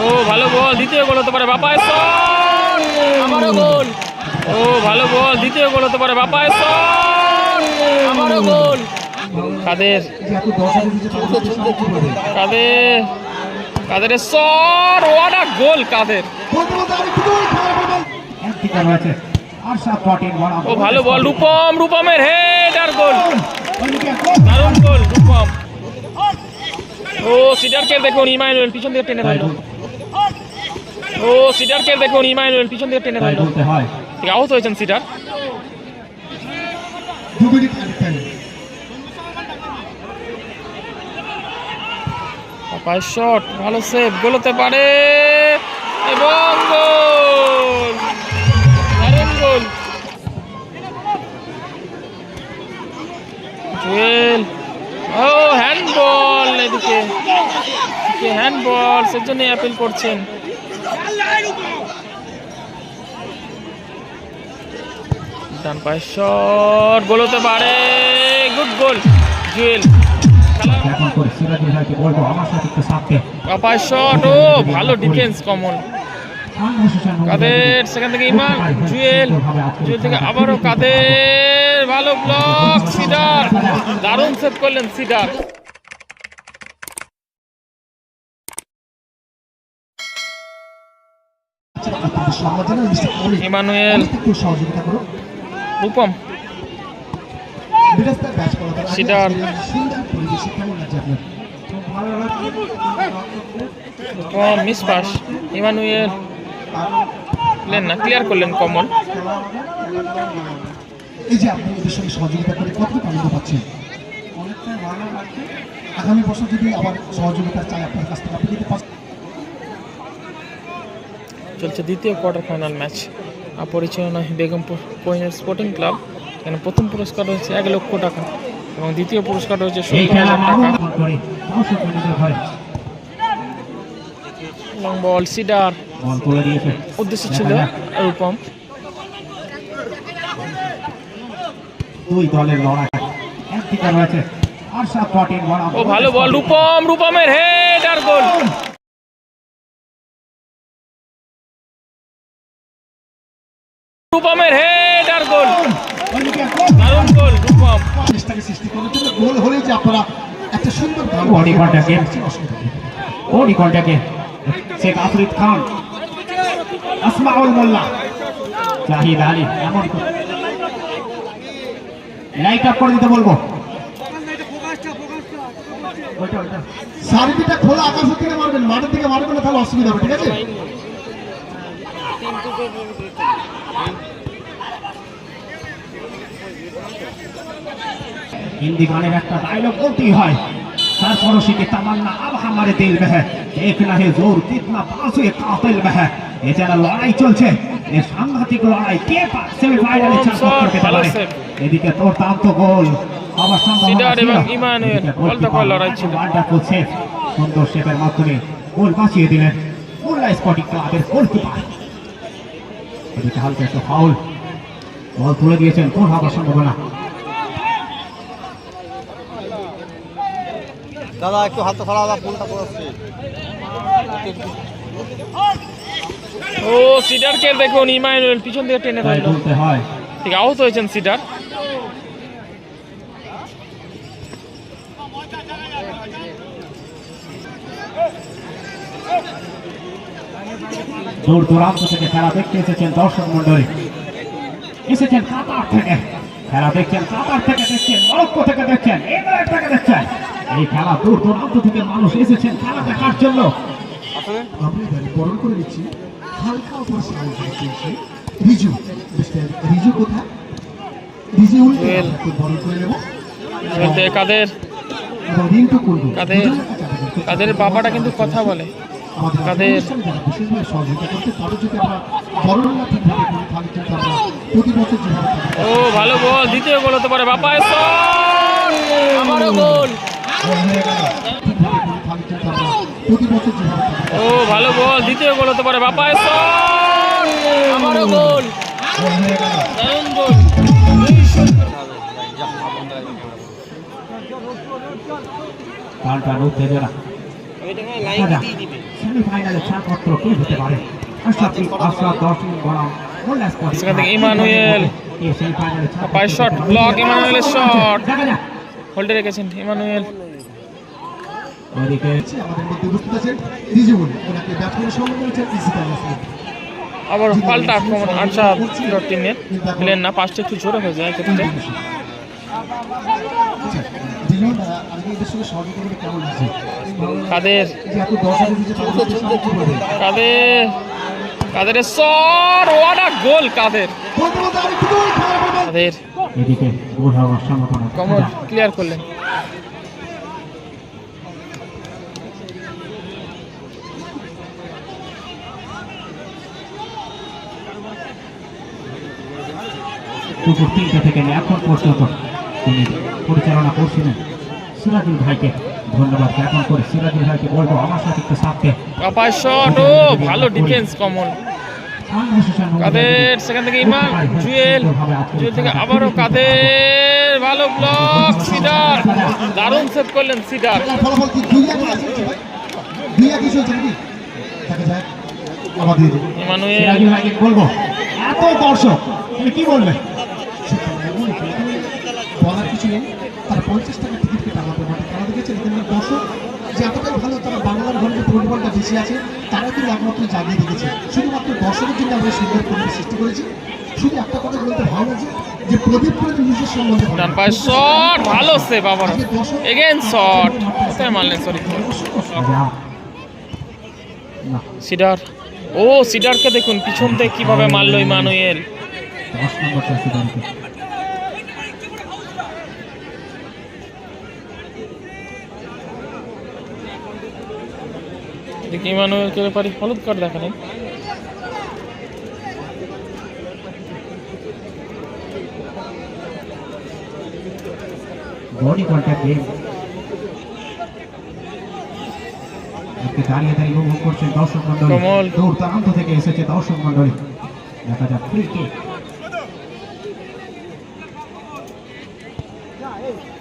ও ভালো বল দ্বিতীয় গোল হতে পারে বাপায় আমারও গোল। ও ভালো বল দ্বিতীয় গোল হতে পারে বাপায় আমারও গোল। কাদের? কাদের? কাদের ওয়াট আ গোল কাদের। ও ভালো বল রূপম রূপমের হেড আর গোল। দারুণ গোল রূপম। ও সিডারকে দেখুন ইমানুয়েল, পিছন দিকে টেনে ধরলো। ও সিডারকে দেখুন ইমানুয়েল, পিছন দিকে টেনে ধরলো। হয় হয়েছেন সিডার। পাপায় শট, ভালো সেভ গোল হতে পারে। এবং গোল! দারুণ হ্যান্ডবল এদিকে হ্যান্ডবল সেজন্যই অ্যাপিল করছেন। ডান পায়ে শট গোল হতে পারে। Good goal Jewel. শট ও ভালো ডিফেন্স কাদের? সেখান থেকে ইমান জুয়েল। জুয়েল থেকে আবারও কাদের? ভালো ব্লক সিডার। দারুণ সেভ করলেন সিডার। ইমানুয়েল সহযোগিতা করো। রূপম। সিডার। কম মিস পাস। ইমানুয়েল। প্লেন না ক্লিয়ার করলেন কমন। এই যে আপনি এদের সঙ্গে সহযোগিতা করে কতটুকু আনন্দ পাচ্ছেন? আগামী বছর যদি আবার সহযোগিতা চাই আপনার কাছ থেকে আপনি পারছেন চলছে দ্বিতীয় কোয়ার্টার ফাইনাল ম্যাচ পরিচালনা বেগমপুর কোহিনের স্পোর্টিং ক্লাব এখানে প্রথম পুরস্কার রয়েছে এক লক্ষ টাকা এবং দ্বিতীয় পুরস্কার সত্তর হাজার টাকা। হয়। লং বল সিডার দিয়েছে। উদ্দেশ্য ছিল রূপম। দুই দলের লড়াই। একদিকে রয়েছে আর সাত পটেন ও ভালো বল রূপম রূপমের হেড আর গোল রূপমের হেড আর গোল দারুণ গোল রূপম। চেষ্টাকে সৃষ্টি জন্য গোল হলে যে আপনারা একটা সুন্দর বডি কন্ট্যাক্টে বডি কন্ট্যাক্টে শেখ আফরিদ খান। আসমাউল মোল্লা। জাহিদ আলী এমন লাইট আপ করে দিতে বলব। সার্ভিটা খোলা আকাশের থেকে মারবেন মাঠের দিকে মারবেন না তাহলে অসুবিধা হবে ঠিক আছে? হিন্দি গানের একটা ডায়লগ বলতেই হয়। তারপরও শিখে তামান্না আব হামারে দিল মেহে দেখ না হে জোর কিতনা পাশে কাতিল মেহে এছাড়া লড়াই চলছে এ সাংঘাতিক লড়াই কে সেমিফাইনালে চান্স করতে পারে? এদিকে তোর তাম গোল। আবার সিডার এবং ইমানুয়েল বলতে পারল লড়াই ছিল। ওয়ান্ডারফুল সেভ সুন্দর সেভের মাধ্যমে গোল বাঁচিয়ে দিলেন মোল্লা স্পটিক ক্লাবের গোলকিপার এদিকে হালকা একটা ফাউল বল তুলে দিয়েছেন কোন হবার সম্ভাবনা দাদা একটু হাত ছাড়া দাদা ফোনটা করাচ্ছি ও সিডারকে দেখুন ইমানুয়েল পিছন দিকে টেনে হয়। ঠিক আহত হয়েছেন সিডার। দূর দূরান্ত থেকে খেলা দেখতে এসেছেন দর্শক মন্ডলী এসেছেন কাতার থেকে। খেলা দেখছেন কাতার থেকে দেখছেন মরক্কো থেকে দেখছেন। ইংল্যান্ড থেকে দেখছেন। এই খেলা দূর দূরান্ত থেকে মানুষ এসেছেন খেলা দেখার জন্য? আসলে? আমি এবারে বরণ করে নিচ্ছি হালকা উপর রিজু মিস্টার রিজু কোথায়? রিজু উল্টে বরণ করে নেব। কাদের? রিন্টু করব। কাদের? কাদের? বাবাটা কিন্তু কথা বলে। কাদের? ও ভালো বল দ্বিতীয় গোল হতে পারে। আমারও গোল। ও ভালো বল দ্বিতীয় গোল হতে পারে শট আমারও গোল গোল গেল দারুণ গোল টান টান উত্তেজনা সেমিফাইনালে ছাড়পত্র কে হতে পারে আশরাফি আশরাফ দর্শন বনাম মোল্লা স্পোর্টিং সেখান থেকে ইমানুয়েল। এই সেমিফাইনালে ছাড়পত্র পায়ের shot, কে block, হতে পারে? ইমানুয়েলের shot। দেখা যাক হোল্ডে রেখেছেন ইমানুয়েল। আবার পাল্টা আক্রমণ আরশাদ টিমের পেলেন না পাঁচটা একটু জোরে হয়ে যায় ক্ষেত্রে লাগছে? কাদের কাদের। কাদের ওয়াট আ গোল কাদের কাদের এদিকে গোল হওয়ার সম্ভাবনা ক্লিয়ার করলেন। দুপুর তিনটে থেকে এখন পর্যন্ত তিনি পরিচালনা করছিলেন সিরাজুল ভাইকে। ধন্যবাদ জ্ঞাপন করে সিরাজুল ভাইকে বলব আমার সাথে একটু সাথে। ও ভালো ডিফেন্স কমল। কাদের? সেখান থেকে ইমান জুয়েল জুয়েল থেকে আবারও কাদের? ভালো ব্লক সিডার। দারুণ সেভ করলেন সিডার। ইমানুয়েল। বলব। এত দর্শক তুমি কি বলবে বলার কিছু নেই। তারা পঞ্চাশ টাকা টিকিট কেটে আমাদের মাঠে খেলা দেখেছেন এখানকার দর্শক যে এতটাই ভালো তারা যে ফুটবলটা বেশি আছে তারা কিন্তু একমাত্র জাগিয়ে রেখেছে। শুধুমাত্র দর্শকের জন্য আমরা সুন্দর পরিবেশ সৃষ্টি করেছি। শুধু একটা কথা বলতে ভালো লাগছে যে প্রদীপ করে নিজের সম্বন্ধে ডান পায়ের শট ভালো শট কোথায় মারলেন সরি সিডার। ও সিডারকে দেখুন পিছন থেকে কীভাবে মারলো ইমানুয়েল। দশ নম্বর চাষি দেখি ইমানুয়েলকে ব্যাপারে হলুদ কার্ড দেখালেন গেম আজকে দাঁড়িয়ে দাঁড়িয়ে উপভোগ করছেন দর্শক মন্ডলী কমল। দূর দূরান্ত থেকে এসেছে দর্শক মন্ডলী দেখা যাক ফ্রি কিক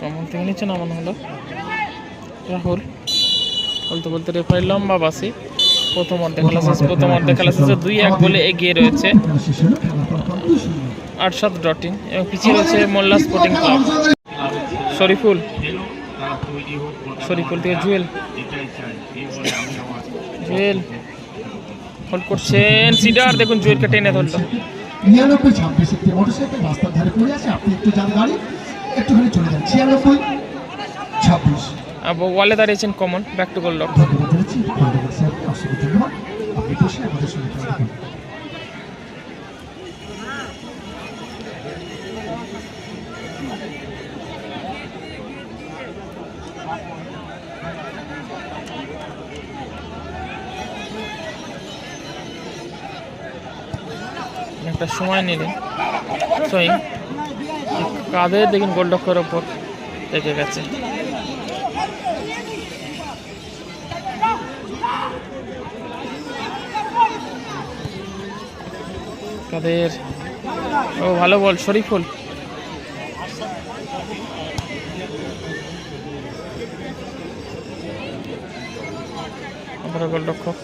কেমন থেকে নিচে নামানো হলো। রাহুল। বলতে বলতে রেফারি লম্বা বাসি। প্রথম অর্ধে খেলা শেষ প্রথম অর্ধে খেলা শেষে দুই এক গোলে এগিয়ে রয়েছে। শূন্য আটসাদ ডট এবং পিছিয়ে রয়েছে মোল্লা স্পোর্টিং ক্লাব শরীফুল শরীফুল থেকে জুয়েল। জুয়েল হোল্ড করছেন সিডার দেখুন জুয়েলকে টেনে ধরলো। একটি চলে যান। ছিয়ানব্বই, ছাব্বিশ। ওয়ালে দাঁড়িয়েছেন কমন ব্যাক টু গোল লক্ষ্য। একটা সময় নিলেন। সই কাদের দেখুন গোলরক্ষের ওপর থেকে গেছে। কাদের ও ভালো বল, শরীফুল। গোলরক্ষক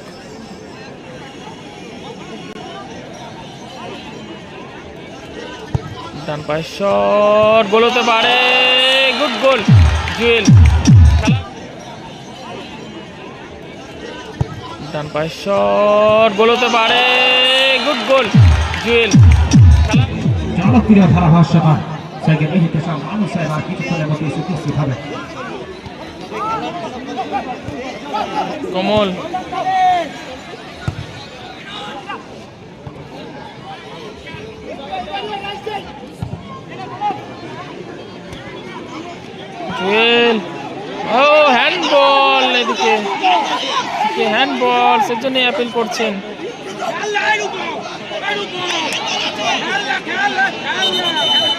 ডান পারে। Good goal, Jewel. ডান পায়ের শট, গোল পারে। Good goal. জুয়েল জনপ্রিয় ধারাভাষ্যকার সাইকে মেহিত শাহ মানুষ সাহেব আর কিছুক্ষণের মধ্যে এসে উপস্থিত হবে কমল। জুয়েল ও হ্যান্ডবল এদিকে। হ্যান্ডবল সেজন্য অ্যাপিল করছেন। ¡Anda!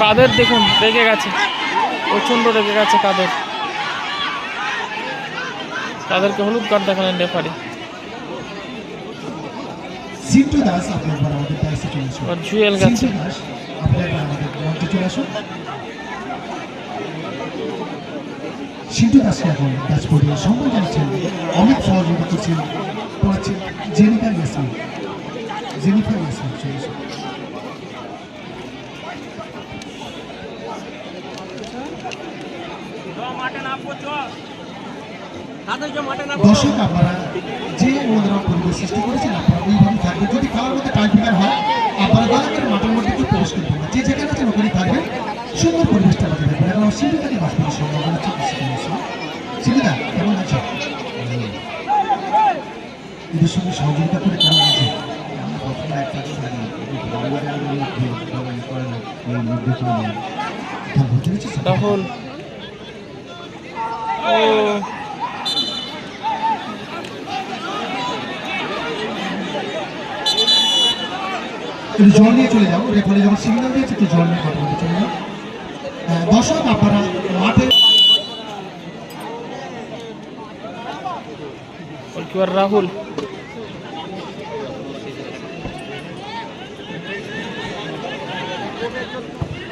কাদের? দেখুন রেগে গেছে। প্রচণ্ড রেগে গেছে কাদের। তাদেরকে হলুদ কার্ড দেখালেন রেফারি জুয়েল গেছে। দাস দাসকে এখন পড়িয়ে সম্মান জানাচ্ছেন সহযোগিতা করছেন পড়াচ্ছেন জেনিফা ইয়াসমিন। জেনিফা ইয়াসমিন চলে আসুন দর্শক আপনারা যে মনোরম পরিবেশ সৃষ্টি করেছেন, আপনারা ওইভাবে থাকবেন। যদি খেলার মধ্যে টাইম হয়, আপনারা দয়া করে মাঠের মধ্যে একটু প্রবেশ করবেন। যে আছেন ওখানে থাকবেন, সুন্দর পরিবেশটা আমাদের দেখবেন এখন শিবিকা কেমন আছে? এদের সঙ্গে সহযোগিতা করে কেমন আছে? রাহুল ও একটু জল নিয়ে চলে যাও। রেফারি যখন সিগন্যাল দিয়েছে, একটু জল নিয়ে কথা চলে যাও। দর্শক, আপনারা মাঠে রাহুল।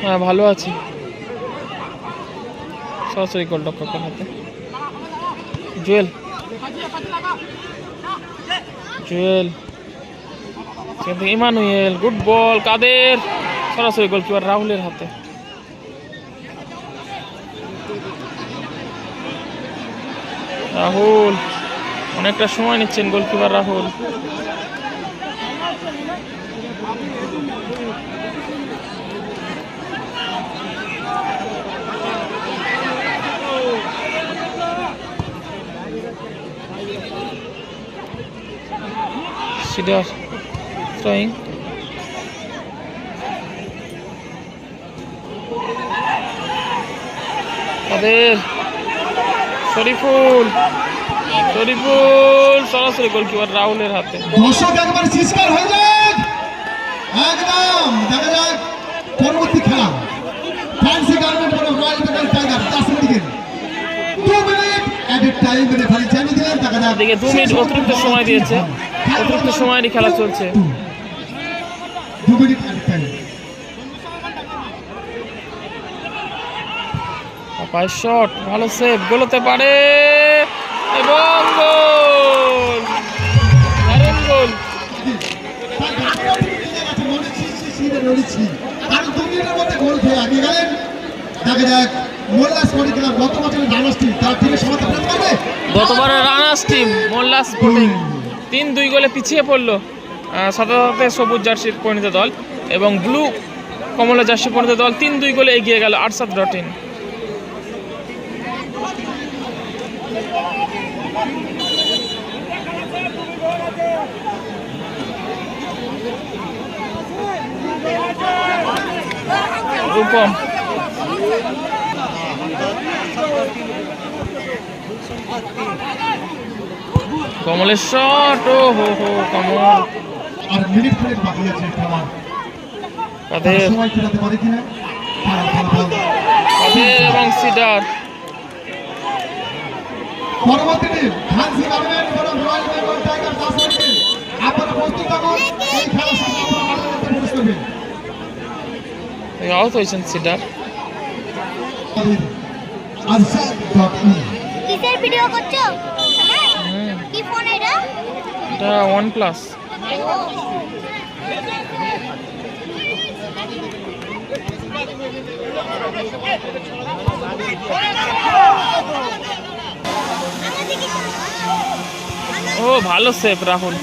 হ্যাঁ ভালো আছি। সরাসরি গোলরক্ষকের হাতে। জুয়েল জুয়েল থেকে ইমানুয়েল গুড বল কাদের সরাসরি গোলকিপার রাহুলের হাতে। রাহুল অনেকটা সময় নিচ্ছেন গোলকিপার রাহুল Sidar throwing. তাদের শরীফুল। শরীফুল সরাসরি গোলকিপার রাহুলের হাতে। দর্শক একবার চিৎকার হয়ে যাক। একদম দেখা যাক পরবর্তী খেলা। ফ্যান্সি গার্মেন্ট বলো রয়্যাল বেঙ্গল টাইগার কাশ্মীর দিকে। দু মিনিট অ্যাডেড টাইম রেফারি জানিয়ে দিলেন দেখা যাক। দু মিনিট অতিরিক্ত সময় দিয়েছে। অতিরিক্ত সময়েরই খেলা চলছে। শট ভালো সেভ গোলতে পারে এবং গোল! দারুণ গোল! গতবারের রানার্স টিম মোল্লা স্পোর্টিং তিন দুই গোলে পিছিয়ে পড়ল সাথে সবুজ জার্সির পরিণত দল এবং ব্লু কমলা জার্সি পরিণত দল তিন দুই গোলে এগিয়ে গেল আটসাদ ডট ইন রূপম। কমলের শট ও হো হো কমল। আর মিনিট খানেক বাকি আছে খেলা কাদের সময় ফেরাতে পারে কিনা? কাদের এবং সিডার পরবর্তী টিম ফ্যান্সি গার্মেন্ট বনাম royal Bengal tiger Kashmir team আপনারা প্রস্তুত থাকুন এই খেলা শেষে আপনারা মাঠের মধ্যে প্রবেশ করবেন। আউট হয়েছেন সিডার। Answer dot in. কিসের ভিডিও করছ? কি ফোন এটা? এটা প্লাস ও ভালো সেভ রাহুল।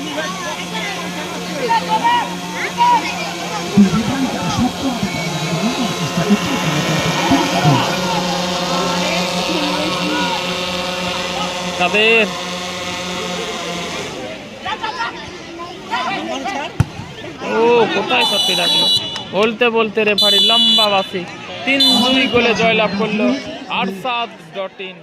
তাদের ও, কোথায় সত্যি লাগল বলতে বলতে রেফারি লম্বা বাসি তিন দুই গোলে জয়লাভ করল আরসাদ ডট ইন।